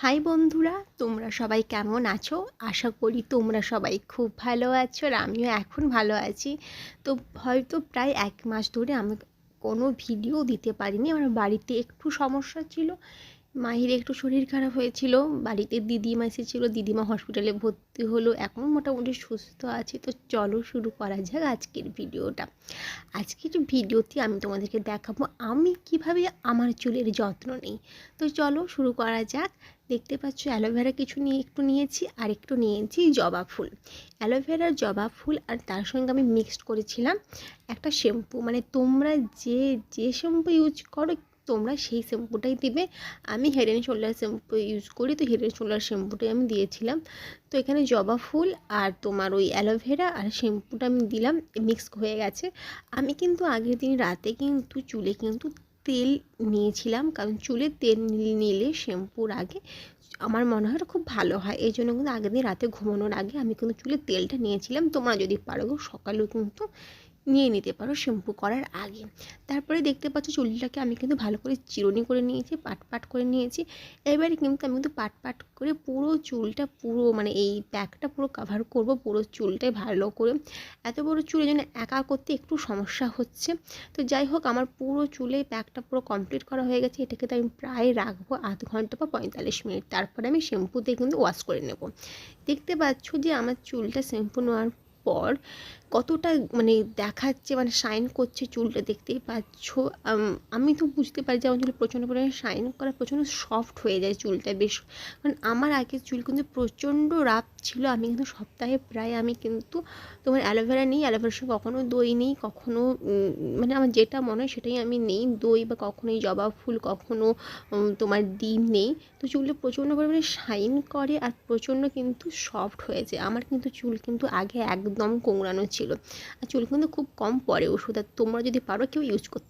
High বন্ধুরা, তোমরা সবাই কেমন আছো? আশা করি তোমরা সবাই খুব ভালো আছো আর আমিও এখন ভালো আছি। তো হয়তো প্রায় এক মাস ধরে আমি কোনো ভিডিও দিতে পারিনি। আমার বাড়িতে একটু সমস্যা ছিল। মাহির একটু শরীর খারাপ হয়েছিল, বাড়িতে দিদিমা এসেছিল দিদিমা হসপিটালে ভর্তি হলো, এখন মোটামুটি সুস্থ আছে, তো চলো শুরু করা যাক আজকের ভিডিওটা আজকের ভিডিওতে আমি তোমাদেরকে দেখাবো, আমি কীভাবে আমার চুলের যত্ন নিই। তো চলো শুরু করা যাক, দেখতে পাচ্ছ অ্যালোভেরা কিছু নিয়ে, একটু নিয়েছি, আর একটু নিয়েছি জবা ফুল। অ্যালোভেরার জবা ফুল, আর তার সঙ্গে আমি মিক্সড করেছিলাম একটা শ্যাম্পু মানে তোমরা যে যে শ্যাম্পু ইউজ করো তোমরা সেই শ্যাম্পুটাই দিবে। আমি head and shoulder shampoo use করি, তো হেড অ্যান্ড শোল্ডার শ্যাম্পুটাই আমি দিয়েছিলাম। তো এখানে জবা ফুল আর তোমার ওই অ্যালোভেরা আর শ্যাম্পুটা আমি দিলাম মিক্স হয়ে গেছে। আমি কিন্তু আগের দিন রাতে কিন্তু চুলে কিন্তু তেল নিয়েছিলাম, কারণ চুলে তেল নিলে শ্যাম্পুর আগে আমার মনে হয় খুব ভালো হয়। এই জন্য কিন্তু আগের দিন রাতে ঘুমানোর আগে আমি কিন্তু চুলে তেলটা নিয়েছিলাম। তোমরা যদি পারো সকালেও কিন্তু নিয়ে নিতে পারো শ্যাম্পু করার আগে। তারপরে দেখতে পাচ্ছ চুলটাকে আমি কিন্তু ভালো করে চিরুনি করে নিয়েছি পাট পাট করে নিয়েছি। এবারে কিন্তু আমি কিন্তু পাট পাট করে পুরো চুলটা পুরো মানে এই প্যাকটা পুরো কাভার করব, পুরো চুলটাই ভালো করে। এত বড় চুলের জন্য একা করতে একটু সমস্যা হচ্ছে। তো যাই হোক, আমার পুরো চুলে প্যাকটা পুরো কমপ্লিট করা হয়ে গেছে। এটাকে তো আমি প্রায় রাখব আধ ঘণ্টা বা পঁয়তাল্লিশ মিনিট। তারপরে আমি শ্যাম্পু দিয়ে কিন্তু ওয়াশ করে নেব। দেখতে পাচ্ছ যে আমার চুলটা শ্যাম্পু নেওয়ার পর কতটা মানে দেখাচ্ছে মানে শাইন করছে চুলটা দেখতেই পাচ্ছ। আমি তো বুঝতে পারি যে আমার চুলে প্রচণ্ড পরিমাণে শাইন করা প্রচণ্ড সফট হয়ে যায় চুলটা বেশ। কারণ আমার আগে চুল কিন্তু প্রচণ্ড রাফ ছিল, আমি কিন্তু সপ্তাহে প্রায় আমি কিন্তু তোমার অ্যালোভেরা নিই অ্যালোভেরার সঙ্গে কখনো দই নেই, কখনো মানে আমার যেটা মনে হয় সেটাই আমি নেই। দই বা কখনোই জবা ফুল, কখনো তোমার ডিম নেই। তো চুলটা প্রচণ্ড পরিমাণে শাইন করে আর প্রচণ্ড কিন্তু সফট হয়েছে আমার কিন্তু চুল কিন্তু আগে একদম কোংড়ানো ছিল। আর চুল কিন্তু খুব কম পরে ওষুধ, আর তোমরা যদি পারো কেউ ইউজ করতে